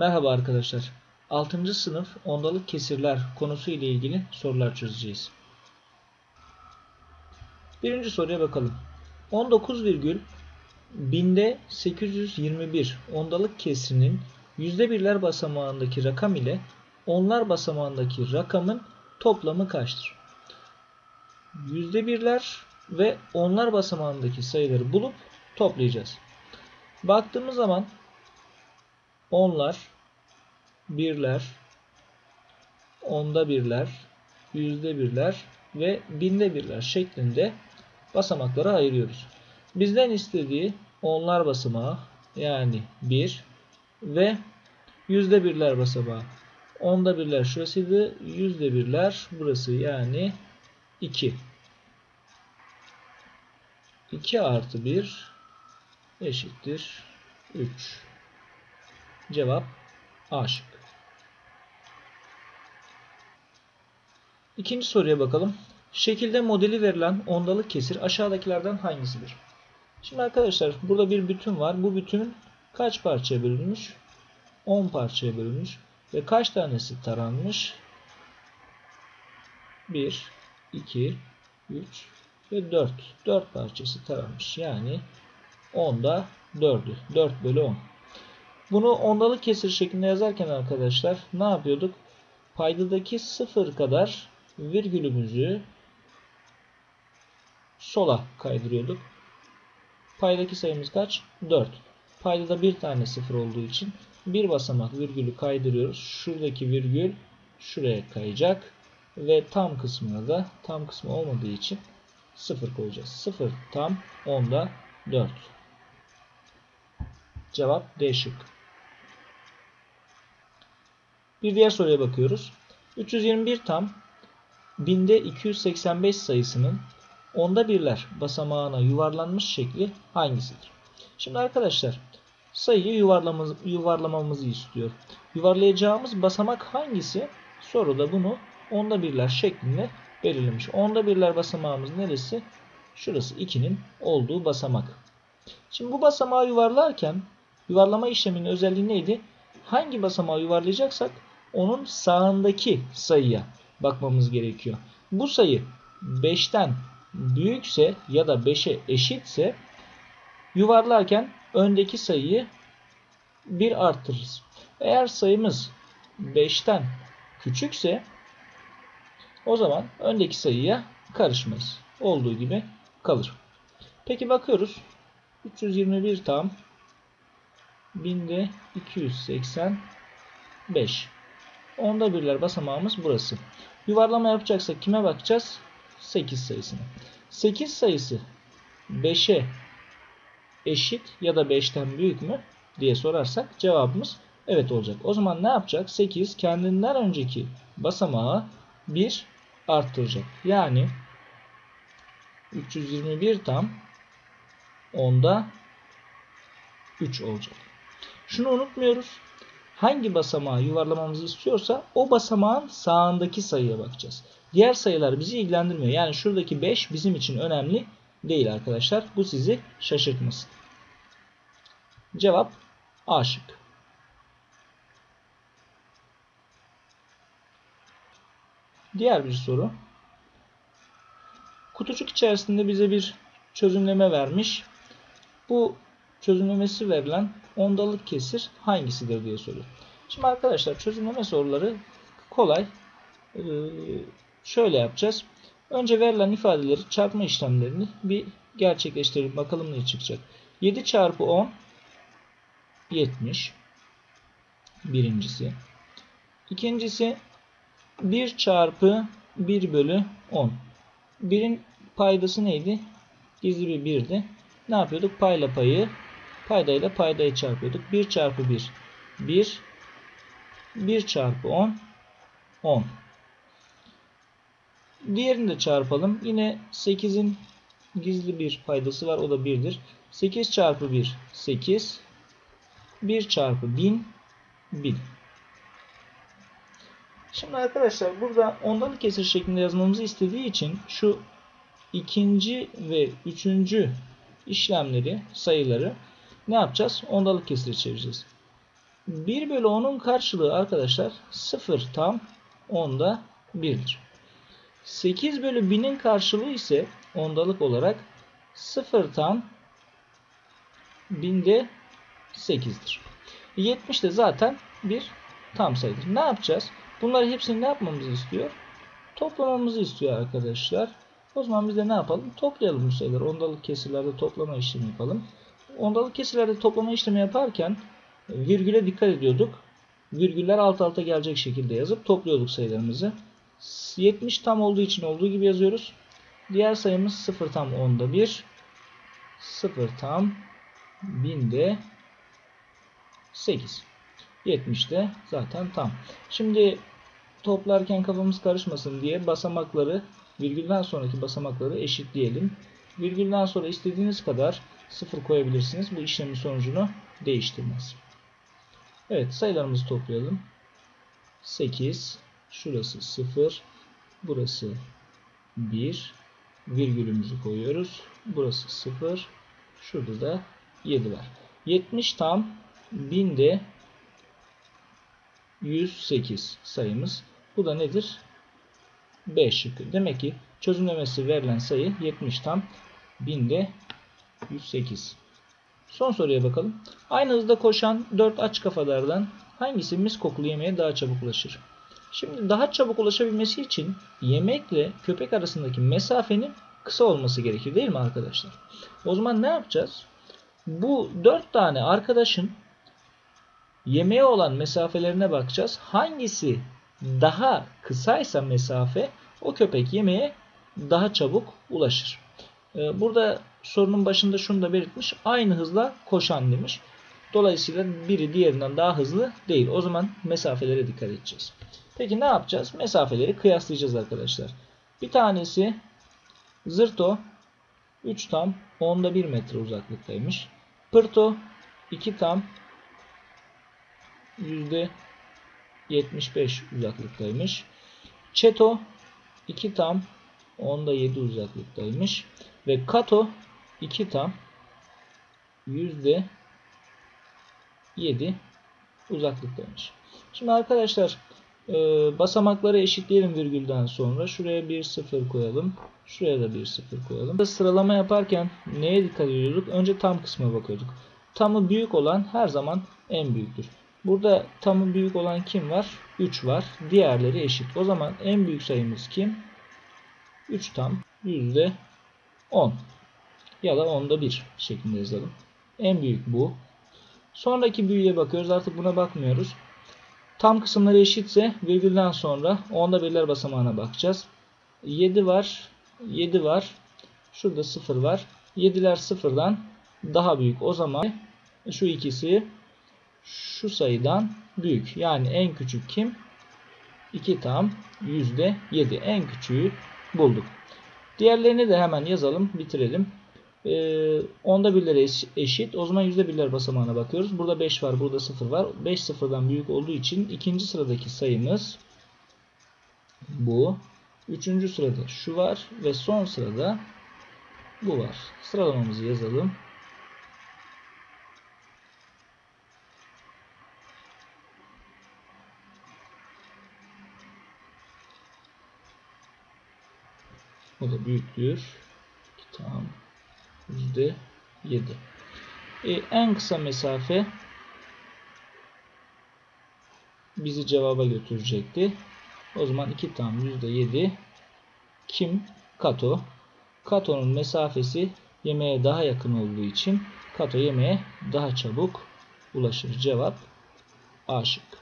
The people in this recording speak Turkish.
Merhaba arkadaşlar. 6. sınıf ondalık kesirler konusu ile ilgili sorular çözeceğiz. Birinci soruya bakalım. 19 virgül binde 821 ondalık kesrinin yüzde birler basamağındaki rakam ile onlar basamağındaki rakamın toplamı kaçtır? Yüzde birler ve onlar basamağındaki sayıları bulup toplayacağız. Baktığımız zaman onlar, birler, onda birler, yüzde birler ve binde birler şeklinde basamaklara ayırıyoruz. Bizden istediği onlar basamağı yani 1 ve yüzde birler basamağı. Onda birler şurasıydı, yüzde birler burası yani 2. 2 artı 1 eşittir 3. Cevap A şıkkı. İkinci soruya bakalım. Şekilde modeli verilen ondalık kesir aşağıdakilerden hangisidir? Şimdi arkadaşlar burada bir bütün var. Bu bütün kaç parçaya bölünmüş? 10 parçaya bölünmüş. Ve kaç tanesi taranmış? 1, 2, 3 ve 4. 4 parçası taranmış. Yani 10'da 4'ü. 4 bölü 10. Bunu ondalık kesir şeklinde yazarken arkadaşlar ne yapıyorduk? Paydadaki sıfır kadar virgülümüzü sola kaydırıyorduk. Paydaki sayımız kaç? 4. Paydada bir tane sıfır olduğu için bir basamak virgülü kaydırıyoruz. Şuradaki virgül şuraya kayacak. Ve tam kısmına da tam kısmı olmadığı için 0 koyacağız. 0 tam 10'da 4. Cevap D şık. Bir diğer soruya bakıyoruz. 321 tam binde 285 sayısının onda birler basamağına yuvarlanmış şekli hangisidir? Şimdi arkadaşlar sayıyı yuvarlamamız, yuvarlamamızı istiyor. Yuvarlayacağımız basamak hangisi? Soruda bunu onda birler şeklinde belirlemiş. Onda birler basamağımız neresi? Şurası 2'nin olduğu basamak. Şimdi bu basamağı yuvarlarken yuvarlama işleminin özelliği neydi? Hangi basamağı yuvarlayacaksak onun sağındaki sayıya bakmamız gerekiyor. Bu sayı 5'ten büyükse ya da 5'e eşitse yuvarlarken öndeki sayıyı 1 arttırırız. Eğer sayımız 5'ten küçükse o zaman öndeki sayıya karışmayız. Olduğu gibi kalır. Peki bakıyoruz. 321 tam binde 285. Onda birler basamağımız burası. Yuvarlama yapacaksak kime bakacağız? 8 sayısına. 8 sayısı 5'e eşit ya da 5'ten büyük mü diye sorarsak cevabımız evet olacak. O zaman ne yapacak? 8 kendinden önceki basamağı 1 arttıracak. Yani 321 tam onda 3 olacak. Şunu unutmuyoruz. Hangi basamağı yuvarlamamızı istiyorsa o basamağın sağındaki sayıya bakacağız. Diğer sayılar bizi ilgilendirmiyor. Yani şuradaki 5 bizim için önemli değil arkadaşlar. Bu sizi şaşırtmasın. Cevap A şık. Diğer bir soru. Kutucuk içerisinde bize bir çözümleme vermiş. Bu çözümlemesi verilen ondalık kesir hangisidir diye soruyor. Şimdi arkadaşlar çözümleme soruları kolay. Ee, şöyle yapacağız. Önce verilen ifadeleri çarpma işlemlerini bir gerçekleştirip bakalım ne çıkacak. 7 çarpı 10 70 birincisi. İkincisi 1 çarpı 1 bölü 10. 1'in paydası neydi? Gizli bir 1'di. Ne yapıyorduk? Payla payı paydayla paydayı çarpıyorduk. 1 çarpı 1 1 1 çarpı 10 10 Diğerini de çarpalım. Yine 8'in gizli bir paydası var. O da 1'dir. 8 çarpı 1 8 1 çarpı 1000 1000 Şimdi arkadaşlar burada ondalık kesir şeklinde yazmamızı istediği için şu ikinci ve üçüncü işlemleri, sayıları ne yapacağız? Ondalık kesire çevireceğiz. 1 bölü 10'un karşılığı arkadaşlar 0 tam 10'da 1'dir. 8 bölü 1000'in karşılığı ise ondalık olarak 0 tam 1000'de 8'dir. 70 de zaten bir tam sayıdır. Ne yapacağız? Bunları hepsini ne yapmamızı istiyor? Toplamamızı istiyor arkadaşlar. O zaman biz de ne yapalım? Toplayalım bu sayıları. Ondalık kesirlerde toplama işlemi yapalım. Ondalık kesirlerde toplama işlemi yaparken virgüle dikkat ediyorduk. Virgüller alt alta gelecek şekilde yazıp topluyorduk sayılarımızı. 70 tam olduğu için olduğu gibi yazıyoruz. Diğer sayımız 0 tam 10'da 1. 0 tam 1000'de 8. 70 de zaten tam. Şimdi toplarken kafamız karışmasın diye basamakları virgülden sonraki basamakları eşitleyelim. Virgülden sonra istediğiniz kadar sıfır koyabilirsiniz. Bu işlemin sonucunu değiştirmez. Evet sayılarımızı toplayalım. 8 şurası 0 burası 1 virgülümüzü koyuyoruz. Burası 0 şurada da 7 var. 70 tam 1000'de 108 sayımız. Bu da nedir? 5 şıkkı. Demek ki çözümlemesi verilen sayı 70 tam 1000'de 108. Son soruya bakalım. Aynı hızda koşan 4 aç kafalardan hangisi mis kokulu yemeğe daha çabuk ulaşır? Şimdi daha çabuk ulaşabilmesi için yemekle köpek arasındaki mesafenin kısa olması gerekir değil mi arkadaşlar? O zaman ne yapacağız? Bu 4 tane arkadaşın yemeğe olan mesafelerine bakacağız. Hangisi daha kısaysa mesafe o köpek yemeğe daha çabuk ulaşır. Ee, burada sorunun başında şunu da belirtmiş. Aynı hızla koşan demiş. Dolayısıyla biri diğerinden daha hızlı değil. O zaman mesafelere dikkat edeceğiz. Peki ne yapacağız? Mesafeleri kıyaslayacağız arkadaşlar. Bir tanesi Zırto 3 tam 10'da 1 metre uzaklıktaymış. Pırto 2 tam %75 uzaklıktaymış. Çeto 2 tam 10'da 7 uzaklıktaymış. Ve Kato 2 tam %7 uzaklıktaymış. Şimdi arkadaşlar e, basamakları eşitleyelim virgülden sonra. Şuraya bir sıfır koyalım. Şuraya da bir sıfır koyalım. Sıralama yaparken neye dikkat ediyorduk? Önce tam kısma bakıyorduk. Tamı büyük olan her zaman en büyüktür. Burada tamı büyük olan kim var? 3 var. Diğerleri eşit. O zaman en büyük sayımız kim? 3 tam yüzde 10 ya da onda 1 şeklinde yazalım. En büyük bu. Sonraki büyüye bakıyoruz. Artık buna bakmıyoruz. Tam kısımları eşitse virgülden sonra onda birler basamağına bakacağız. 7 var. 7 var. Şurada 0 var. 7'ler 0'dan daha büyük. O zaman şu ikisi şu sayıdan büyük. Yani en küçük kim? 2 tam yüzde 7. En küçüğü bulduk. Diğerlerini de hemen yazalım. Bitirelim. Ee, onda birlere eşit. O zaman yüzde birler basamağına bakıyoruz. Burada 5 var. Burada 0 var. 5 sıfırdan büyük olduğu için ikinci sıradaki sayımız bu. Üçüncü sırada şu var. Ve son sırada bu var. Sıralamamızı yazalım. O da büyüktür. Tamam. Yüzde yedi. E, en kısa mesafe bizi cevaba götürecekti. O zaman 2 tam yüzde yedi. Kim? Kato. Kato'nun mesafesi yemeğe daha yakın olduğu için Kato yemeğe daha çabuk ulaşır. Cevap A şıkkı.